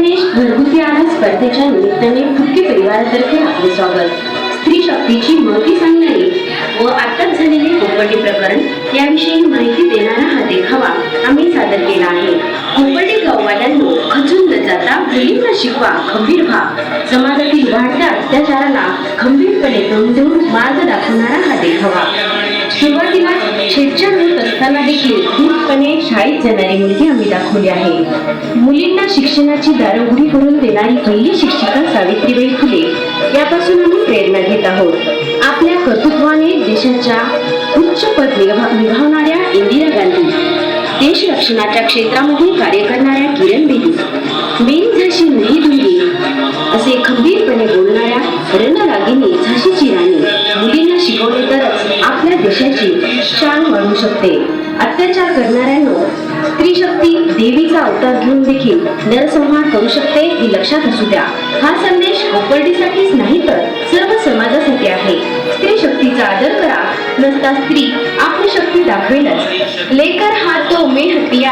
घरगुती आहार स्पर्धेच्या निमित्ताने फुटके परिवारातर्फे आपले स्वागत. स्त्री शक्तीची महती सांगणारी व आताच झालेले कोपर्डी प्रकरण याविषयी माहिती देणारा हा देखावा आम्ही सादर केला आहे. कोपर्डी गाववाल्यांनो खचून न जाता मुलींना शिकवा खंबीर व्हा. समाजातील वाढत्या अत्याचाराला खंबीरपणे तोंड देऊन मार्ग दाखवणारा हा देखावा. सुरुवातीला असताना देखील खूपपणे शाळेत जाणारी मुलगी आम्ही दाखवली आहे. मुलींना शिक्षणाची दारं उघडी करून देणारी पहिली शिक्षिका सावित्रीबाई फुले. यापासून आम्ही प्रेरणा घेत आहोत. आपल्या कर्तृत्वाने देशाच्या उच्च पद निभावणाऱ्या इंदिरा गांधी देश रक्षणाच्या क्षेत्रामध्ये कार्य करणाऱ्या किरण बेदी मेन झाशी नाही दुंगी असे खंबीरपणे बोलणारे रंगरागिनी झाशीची राणी. मुलींना शिकवले तरच आपल्या देशाची शान वाढू शकते. अत्याचार करणाऱ्यांनो स्त्री शक्ती देवीचा अवतार घेऊन देखील नरसंहार करू शकते हे लक्षात असू द्या. हा संदेश कोपर्डीसाठीच नाही तर सर्व समाजासाठी आहे. स्त्री शक्तीचा आदर करा नसता स्त्री आपली शक्ती दाखवेलच. लेकर हा तो मे हत्या